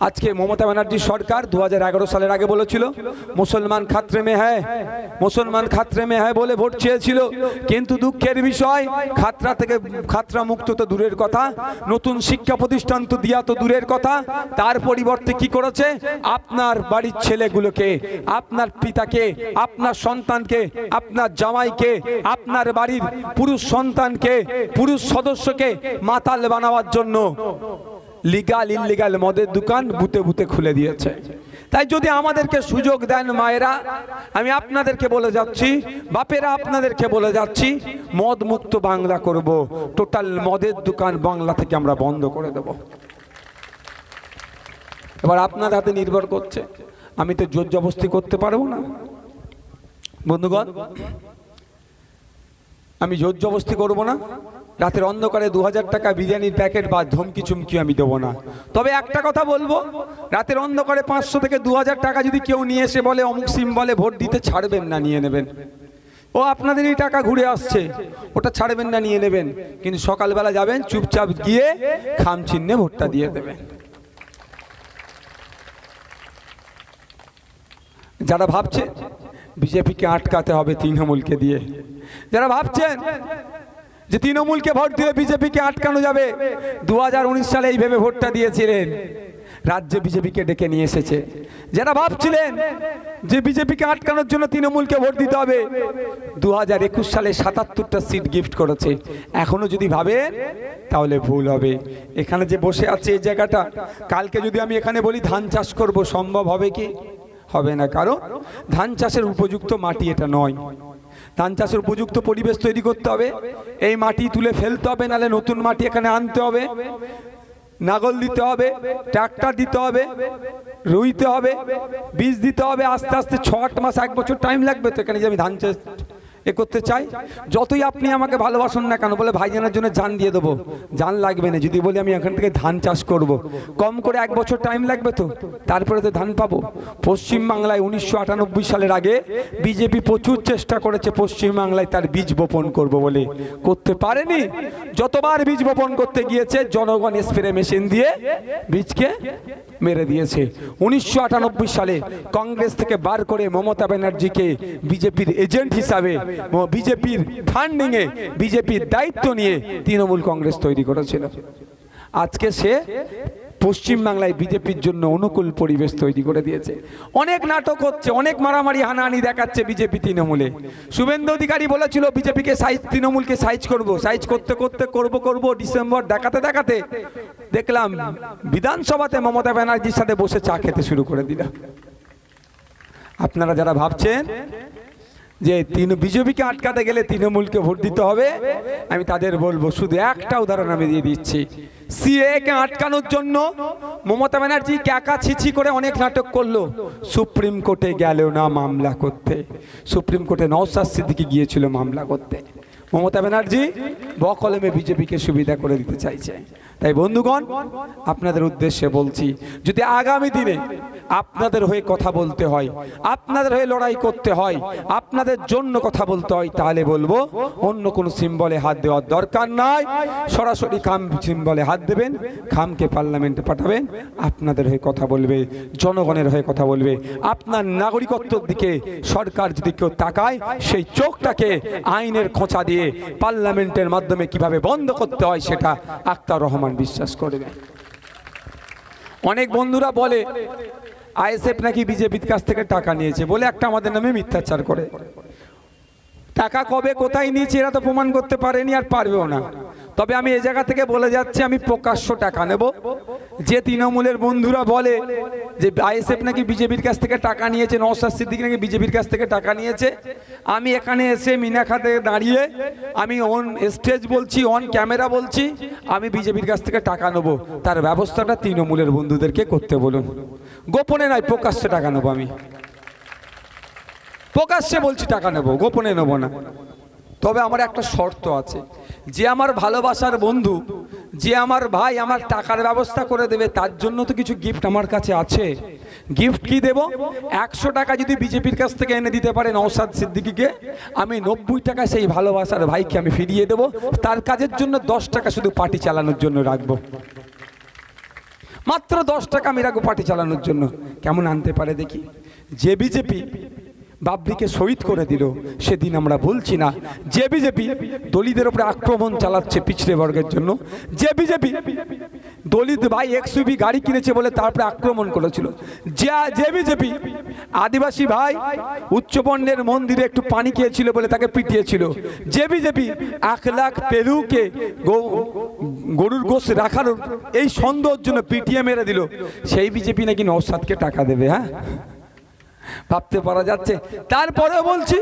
আজকে মমতা ব্যানার্জি সরকার দু হাজার এগারো সালের আগে বলেছিল, মুসলমান খাত্রে মে হ্যায়, মুসলমান খাত্রে মে হ্যায় বলে ভোট চেয়েছিল। কিন্তু দুঃখের বিষয়, খাতরা থেকে, খাতরা মুক্ত তো দূরের কথা, নতুন শিক্ষা প্রতিষ্ঠান তো দিয়া তো দূরের কথা, তার পরিবর্তে কি করেছে? আপনার বাড়ির ছেলেগুলোকে, আপনার পিতাকে, আপনার সন্তানকে, আপনার জামাইকে, আপনার বাড়ির পুরুষ সন্তানকে, পুরুষ সদস্যকে মাতাল বানাবার জন্য লিগাল ইলিগাল মদের দোকান বুতে বুতে খুলে দিয়েছে। তাই যদি আমাদেরকে সুযোগ দেন মায়েরা, আমি আপনাদেরকে বলে যাচ্ছি, বাপেরা আপনাদেরকে বলে যাচ্ছি, মদ মুক্ত বাংলা করব। টোটাল মদের দোকান বাংলা থেকে আমরা বন্ধ করে দেব। এবার আপনার হাতে নির্ভর করছে, আমি তো জোর জবস্তি করতে পারব না। বন্ধুগণ, আমি জোর জবস্তি করব না। রাতের অন্ধকারে দু হাজার টাকা বিরিয়ানির প্যাকেট বা ধমকি চুমকি আমি দেবো না। তবে একটা কথা বলব, রাতের অন্ধকারে পাঁচশো থেকে দু হাজার টাকা যদি কেউ নিয়ে এসে বলে, অমুক সিম বলে ভোট দিতে ছাড়বেন না, নিয়ে নেবেন। ও আপনাদেরই টাকা ঘুরে আসছে, ওটা ছাড়বেন না, নিয়ে নেবেন। কিন্তু সকালবেলা যাবেন, চুপচাপ গিয়ে খাম চিহ্নে ভোটটা দিয়ে দেবেন। যারা ভাবছে, বিজেপিকে আটকাতে হবে তৃণমূলকে দিয়ে, যারা ভাবছেন যে তৃণমূলকে ভোট দিলে বিজেপিকে আটকানো যাবে। দু হাজার উনিশ সালে এই ভেবে ভোটটা দিয়েছিলেন। রাজ্যে বিজেপিকে ডেকে নিয়ে এসেছে। যারা ভাবছিলেন যে বিজেপিকে আটকানোর জন্য তৃণমূলকে ভোট দিতে হবে দু হাজার একুশ সালে সাতাত্তরটা সিট গিফট করেছে। এখনও যদি ভাবেন, তাহলে ভুল হবে। এখানে যে বসে আছে এই জায়গাটা, কালকে যদি আমি এখানে বলি, ধান চাষ করব, সম্ভব হবে কি? হবে না। কারণ ধান চাষের উপযুক্ত মাটি এটা নয়। ধান চাষের উপযুক্ত পরিবেশ তৈরি করতে হবে। এই মাটি তুলে ফেলতে হবে নালে নতুন মাটি এখানে আনতে হবে। নাগল দিতে হবে, ট্রাক্টর দিতে হবে, রুইতে হবে, বীজ দিতে হবে। আস্তে আস্তে ছ আট মাস, এক বছর টাইম লাগবে তো এখানে যে আমি ধান চাষ এ করতে চাই? যতই আপনি আমাকে ভালোবাসুন না কেন, বলে ভাইজানের জন্য জান দিয়ে দেবো। জান লাগবে না। যদি বলি আমি এখান থেকে ধান চাষ করব। কম করে এক বছর টাইম লাগবে তো? তারপরে তো ধান পাবো। পশ্চিমবাংলায় উনিশশো আটানব্বই সালের আগে বিজেপি প্রচুর চেষ্টা করেছে পশ্চিমবাংলায় তার বীজ বপন করব বলে। করতে পারেনি? যতবার বীজ বপন করতে গিয়েছে, জনগণ স্প্রে মেশিন দিয়ে বীজকে মেরে দিয়েছে। উনিশশো আটানব্বই সালে কংগ্রেস থেকে বার করে মমতা ব্যানার্জিকে বিজেপির এজেন্ট হিসাবে বিজেপির ফান্ডিংয়ে বিজেপির দায়িত্ব নিয়ে তৃণমূল কংগ্রেস তৈরি করেছিল। আজকে সে পশ্চিমবাংলায় বিজেপির জন্য অনুকূল পরিবেশ তৈরি করে দিয়েছে। অনেক নাটক হচ্ছে, অনেক মারামারি, হানাহানি দেখাচ্ছে বিজেপি তৃণমূলে। শুভেন্দু অধিকারী বলেছিল, বিজেপিকে সাইজ, তৃণমূলকে সাইজ করব, সাইজ করতে করতে করব করব, ডিসেম্বর দেখাতে দেখাতে দেখলাম বিধানসভাতে মমতা ব্যানার্জির সাথে বসে চা খেতে শুরু করে দিলাম আপনারা যারা ভাবছেন যে তিন বিজেপিকে আটকাতে গেলে তৃণমূলকে ভোট দিতে হবে, আমি তাদের বলব, শুধু একটা উদাহরণ আমি দিয়ে দিচ্ছি। সিএ কে আটকানোর জন্য মমতা ব্যানার্জি ক্যাকা ছিছি করে অনেক নাটক করল। সুপ্রিম কোর্টে গেল না মামলা করতে। সুপ্রিম কোর্টে নওসাদ সিদ্দিকি গিয়েছিল মামলা করতে। মমতা ব্যানার্জি বকলমে বিজেপিকে সুবিধা করে দিতে চাইছে। তাই বন্ধুগণ, আপনাদের উদ্দেশ্যে বলছি, যদি আগামী দিনে আপনাদের হয়ে কথা বলতে হয়, আপনাদের হয়ে লড়াই করতে হয়, আপনাদের জন্য কথা বলতে হয়, তাহলে বলব, অন্য কোনো সিম্বলে হাত দেওয়ার দরকার নাই। সরাসরি খাম সিম্বলে হাত দেবেন, খামকে পার্লামেন্টে পাঠাবেন, আপনাদের হয়ে কথা বলবে, জনগণের হয়ে কথা বলবে। আপনার নাগরিকত্বর দিকে সরকার যদি কেউ তাকায়, সেই চোখটাকে আইনের খোঁচা দিয়ে পার্লামেন্টের মাধ্যমে কীভাবে বন্ধ করতে হয়, সেটা আক্তার রহমান বিশ্বাস করবে। অনেক বন্ধুরা বলে, আইএসএফ নাকি বিজেপির কাছ থেকে টাকা নিয়েছে বলে একটা আমাদের নামে মিথ্যাচার করে। টাকা কবে কোথায় নিয়েছে এরা তো প্রমাণ করতে পারেনি আর পারবেও না। তবে আমি এ জায়গা থেকে বলে যাচ্ছি, আমি প্রকাশ্য টাকা নেব। যে তৃণমূলের বন্ধুরা বলে যে আইএসএফ নাকি বিজেপির কাছ থেকে টাকা নিয়েছে নওসাদ সিদ্দিক নাকি বিজেপির কাছ থেকে টাকা নিয়েছে, আমি এখানে এসে মিনাখাতে দাঁড়িয়ে আমি অন স্টেজ বলছি অন ক্যামেরা বলছি, আমি বিজেপির কাছ থেকে টাকা নেব। তার ব্যবস্থাটা তৃণমূলের বন্ধুদেরকে করতে বলুন। গোপনে নয়, প্রকাশ্যে টাকা নেব আমি। প্রকাশ্যে বলছি টাকা নেব, গোপনে নেব না। তবে আমার একটা শর্ত আছে। যে আমার ভালোবাসার বন্ধু, যে আমার ভাই আমার টাকার ব্যবস্থা করে দেবে, তার জন্য তো কিছু গিফট আমার কাছে আছে। গিফট কি দেব? একশো টাকা যদি বিজেপির কাছ থেকে এনে দিতে পারে নওসাদ সিদ্দিকিকে, আমি নব্বই টাকা সেই ভালোবাসার ভাইকে আমি ফিরিয়ে দেব। তার কাজের জন্য দশ টাকা শুধু পার্টি চালানোর জন্য রাখব। মাত্র দশ টাকা আমি রাখব পার্টি চালানোর জন্য। কেমন আনতে পারে দেখি? যে বিজেপি বাবরিকে শহীদ করে দিল। সেদিন আমরা বলছি না, যে বিজেপি দলিতের উপরে আক্রমণ চালাচ্ছে পিছড়ে বর্গের জন্য, যে বিজেপি দলিত ভাই এক্সইউবি গাড়ি কিনেছে বলে তারপরে আক্রমণ করেছিল, যে যে বিজেপি আদিবাসী ভাই উচ্চবর্ণের মন্দিরে একটু পানি খেয়েছিল বলে তাকে পিটিয়েছিল, যে বিজেপি এক লাখ পেরুকে গরুর গোস রাখার এই সন্দেহের জন্য পিটিয়ে মেরে দিল, সেই বিজেপি নাকি নৌসাদকে টাকা দেবে হ্যাঁ? ভাবতে পারা যাচ্ছে। তারপরেও বলছি,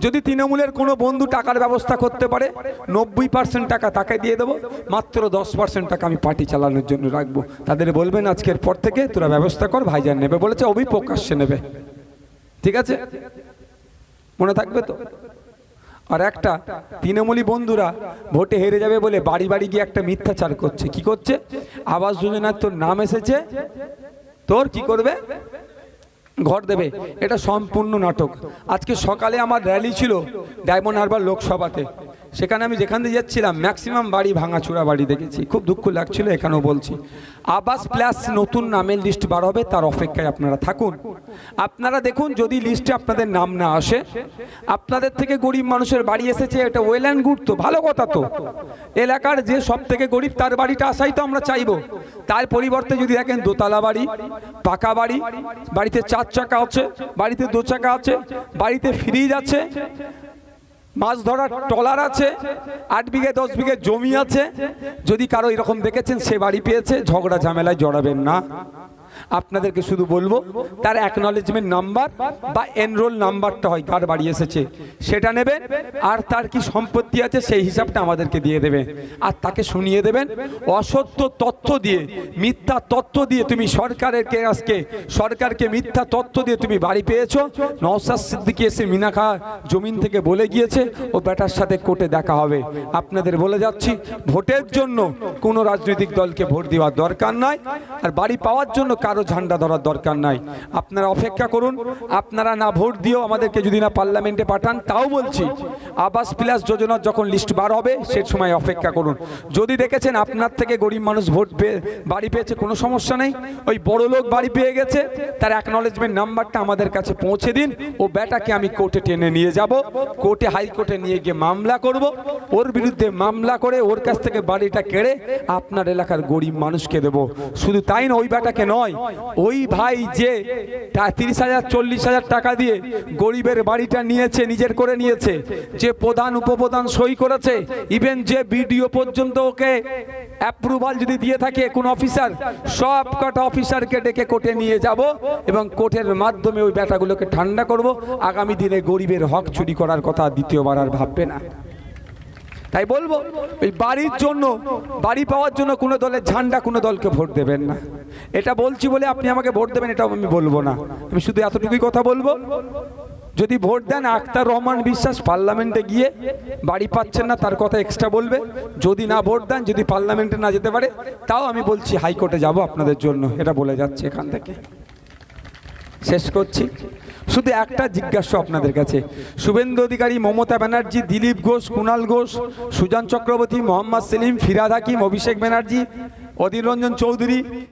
যদি তৃণমূলের কোনো বন্ধু টাকার ব্যবস্থা করতে পারে, নব্বই পার্সেন্ট টাকা তাকে দিয়ে দেবো, মাত্র দশ পার্সেন্ট টাকা আমি পার্টি চালানোর জন্য রাখব। তাদের বলবেন, আজকের পর থেকে তোরা ব্যবস্থা কর, ভাইজান নেবে বলেছে, অভি প্রকাশ্যে নেবে। ঠিক আছে? মনে থাকবে তো? আর একটা, তৃণমূলী বন্ধুরা ভোটে হেরে যাবে বলে বাড়ি বাড়ি গিয়ে একটা মিথ্যাচার করছে। কি করছে? আবাস যোজনার তোর নাম এসেছে? তোর কি করবে? ঘর দেবে। এটা সম্পূর্ণ নাটক। আজকে সকালে আমার র্যালি ছিল ডায়মন্ড হারবার লোকসভাতে। সেখানে আমি যেখান দিয়ে যাচ্ছিলাম ম্যাক্সিমাম বাড়ি ভাঙাচুরা বাড়ি দেখেছি। খুব দুঃখ লাগছিল, এখানেও বলছি। আবাস প্লাস নতুন নামের লিস্ট বার হবে, তার অপেক্ষায় আপনারা থাকুন। আপনারা দেখুন, যদি লিস্টে আপনাদের নাম না আসে, আপনাদের থেকে গরিব মানুষের বাড়ি এসেছে, এটা ওয়েল অ্যান্ড গুড তো, ভালো কথা তো। এলাকার যে সব থেকে গরিব, তার বাড়িটা আসাই তো আমরা চাইব। তার পরিবর্তে যদি দেখেন, দোতলা বাড়ি, পাকা বাড়ি, বাড়িতে চার চাকা আছে, বাড়িতে দু চাকা আছে, বাড়িতে ফ্রিজ আছে মাছ ধরার টলার আছে, আট বিঘে, দশ বিঘে জমি আছে। যদি কারও এরকম দেখেছেন, সে বাড়ি পেয়েছে, ঝগড়া ঝামেলায় জড়াবেন না। আপনাদেরকে শুধু বলব, তার অ্যাকনলেজমেন্ট নাম্বার বা এনরোল নাম্বারটা হয় কার বাড়ি এসেছে। সেটা নেবেন, আর তার কি সম্পত্তি আছে সেই হিসাবটা আমাদেরকে দিয়ে দেবেন। আর তাকে শুনিয়ে দেবেন, অসত্য তথ্য দিয়ে, মিথ্যা তথ্য দিয়ে তুমি সরকারের আজকে, সরকারকে মিথ্যা তথ্য দিয়ে তুমি বাড়ি পেয়েছ। নওসাদ সিদ্দিকি এসে মিনাখা জমিন থেকে বলে গিয়েছে, ও ব্যাটার সাথে কোর্টে দেখা হবে। আপনাদের বলে যাচ্ছি, ভোটের জন্য কোনো রাজনৈতিক দলকে ভোট দেওয়ার দরকার নয় আর বাড়ি পাওয়ার জন্য কারও ঝান্ডা ধরার দরকার নাই। আপনারা অপেক্ষা করুন, আপনারা না ভোট দিয়েও আমাদেরকে যদি না পার্লামেন্টে পাঠান, তাও বলছি, আবাস প্লাস যোজনার যখন লিস্ট বার হবে, সে সময় অপেক্ষা করুন। যদি দেখেছেন আপনার থেকে গরিব মানুষ ভোট পেয়ে, বাড়ি পেয়েছে, কোনো সমস্যা নেই। ওই বড় লোক বাড়ি পেয়ে গেছে, তার অ্যাকনলেজমেন্ট নাম্বারটা আমাদের কাছে পৌঁছে দিন। ও ব্যাটাকে আমি কোর্টে টেনে নিয়ে যাব। কোর্টে হাইকোর্টে নিয়ে গিয়ে মামলা করব। ওর বিরুদ্ধে মামলা করে ওর কাছ থেকে বাড়িটা কেড়ে আপনার এলাকার গরিব মানুষকে দেব। শুধু তাই না, ওই ব্যাটাকে নয় ওই ভাই যে তিরিশ হাজার, চল্লিশ হাজার টাকা দিয়ে গরিবের বাড়িটা নিয়েছে, নিজের করে নিয়েছে, যে প্রধান, উপপ্রধান সই করেছে ইভেন যে বিডিও পর্যন্ত ওকে অ্যাপ্রুভাল যদি দিয়ে থাকে কোন অফিসার সব কটা অফিসারকে ডেকে কোর্টে নিয়ে যাব এবং কোর্টের মাধ্যমে ওই ব্যাটাগুলোকে ঠান্ডা করব। আগামী দিনে গরিবের হক চুরি করার কথা দ্বিতীয়বার আর ভাববে না। তাই বলব এই বাড়ির জন্য, বাড়ি পাওয়ার জন্য কোনো দলের ঝান্ডা কোনো দলকে ভোট দেবেন না। এটা বলছি বলে আপনি আমাকে ভোট দেবেন, এটাও আমি বলব না। আমি শুধু এতটুকুই কথা বলব, যদি ভোট দেন আক্তার রহমান বিশ্বাস পার্লামেন্টে গিয়ে বাড়ি পাচ্ছেন না, তার কথা এক্সট্রা বলবে। যদি না ভোট দেন, যদি পার্লামেন্টে না যেতে পারে, তাও আমি বলছি হাইকোর্টে যাব আপনাদের জন্য, এটা বলে যাচ্ছে এখান থেকে। শেষ করছি। শুধু একটা জিজ্ঞাসা আপনাদের কাছে। শুভেন্দু অধিকারী মমতা ব্যানার্জি, দিলীপ ঘোষ, কুণাল ঘোষ, সুজান চক্রবর্তী, মোহাম্মদ সেলিম, ফিরাদ হাকিম, অভিষেক ব্যানার্জি, অধীর রঞ্জন চৌধুরী।